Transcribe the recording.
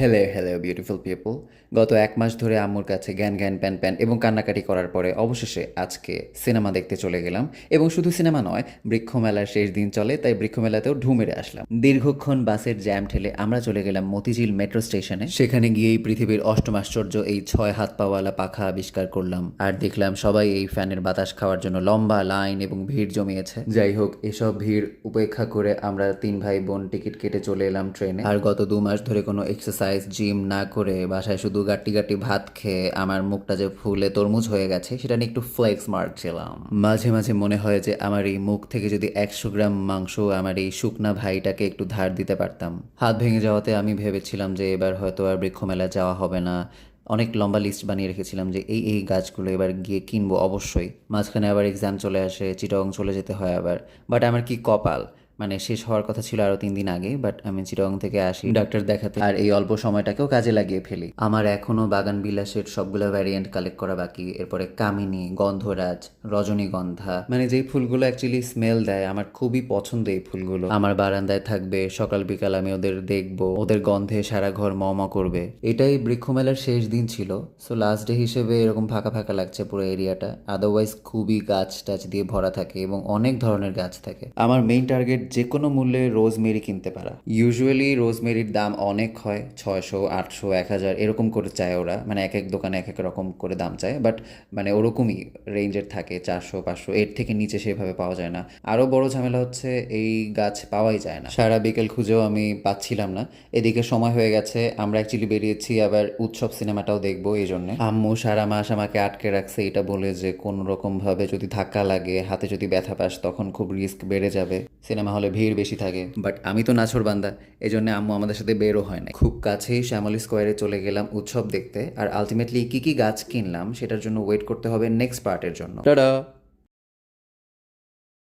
Hello hello beautiful people গত এক মাস ধরে আম্মুর কাছে জ্ঞান জ্ঞান, প্যান প্যান এবং কান্নাকাটি করার পরে অবশেষে আজকে সিনেমা দেখতে চলে গেলাম এবং শুধু সিনেমা নয়, বৃক্ষমেলার শেষ দিন চলে, তাই বৃক্ষ মেলাতেও ঢু মেরে আসলাম। দীর্ঘক্ষণ বাসের জ্যাম ঠেলে আমরা চলে গেলাম মতিঝিল মেট্রো স্টেশনে। সেখানে গিয়েই পৃথিবীর অষ্টম আশ্চর্য এই ছয় হাত পাওয়ালা পাখা আবিষ্কার করলাম আর দেখলাম সবাই এই ফ্যানের বাতাস খাওয়ার জন্য লম্বা লাইন এবং ভিড় জমিয়েছে। যাই হোক, এসব ভিড় উপেক্ষা করে আমরা তিন ভাই বোন টিকিট কেটে চলে এলাম ট্রেনে। আর গত দু মাস ধরে কোনো এক্সারসাইজ জিম না করে বাসায় শুধু গাট্টি গাট্টি ভাত খেয়ে আমার মুখটা যে ফুলে তরমুজ হয়ে গেছে, সেটা নিয়ে একটু ফ্লেক্স মারছিলাম মাঝে মাঝে মনে হয় যে আমার এই মুখ থেকে যদি একশো গ্রাম মাংস আমার এই শুকনা ভাইটাকে একটু ধার দিতে পারতাম। হাত ভেঙে যাওয়াতে আমি ভেবেছিলাম যে এবার হয়তো আর বৃক্ষমেলা যাওয়া হবে না। অনেক লম্বা লিস্ট বানিয়ে রেখেছিলাম যে এই এই গাছগুলো এবার গিয়ে কিনবো অবশ্যই। মাঝখানে আবার এক্সাম চলে আসে চিটং চলে যেতে হয় আবার। বাট আমার কি কপাল? মানে শেষ হওয়ার কথা ছিল আরও তিন দিন আগে বাট আমি চিরং থেকে আসি। ডাক্তার দেখাতে। আর এই অল্প সময়টাকেও কাজে লাগিয়ে ফেলি। আমার এখনও বাগান বিলাসের সবগুলো ভ্যারিয়েন্ট কালেক্ট করা বাকি। এরপরে কামিনী গন্ধরাজ রজনীগন্ধা। মানে যেই ফুলগুলো অ্যাকচুয়ালি স্মেল দেয় আমার খুবই পছন্দ এই ফুলগুলো। আমার বারান্দায় থাকবে সকাল বিকাল আমি ওদের দেখব ওদের গন্ধে সারা ঘর ম ম করবে। এটাই বৃক্ষমেলার শেষ দিন ছিল। সো লাস্ট ডে হিসেবে এরকম ফাঁকা ফাঁকা লাগছে পুরো এরিয়াটা আদারওয়াইজ খুবই গাছ টাছ দিয়ে ভরা থাকে এবং অনেক ধরনের গাছ থাকে। আমার মেইন টার্গেট যে কোনো মূল্যে রোজমেরি কিনতে পারা। ইউজুয়ালি রোজমেরির দাম অনেক হয়, ছয়শো, আটশো, এক হাজার, এরকম করে চায় ওরা। মানে এক এক দোকানে এক এক রকম করে দাম চায়। বাট মানে ওরকমই রেঞ্জের থাকে, চারশো, পাঁচশো, এর থেকে নিচে সেভাবে পাওয়া যায় না। আরও বড় ঝামেলা হচ্ছে, এই গাছ পাওয়াই যায় না। সারা বিকেল খুঁজেও আমি পাচ্ছিলাম না। এদিকে সময় হয়ে গেছে, আমরা অ্যাকচুয়ালি বেরিয়েছি, আবার উৎসব সিনেমাটাও দেখব এই জন্য। আম্মু সারা মাস আমাকে আটকে রাখছে, এটা বলে যে কোনো রকম ভাবে যদি ধাক্কা লাগে, হাতে যদি ব্যথা পাস, তখন খুব রিস্ক বেড়ে যাবে। সিনেমা হলে ভিড় বেশি থাকে। বাট আমি তো নাছর বান্দা এই জন্য আম্মু আমাদের সাথে বেরও হয় না খুব কাছেই শ্যামলী স্কোয়ারে চলে গেলাম উৎসব দেখতে, আর আলটিমেটলি কি কি গাছ কিনলাম, সেটার জন্য ওয়েট করতে হবে নেক্সট পার্টের জন্য। টাটা!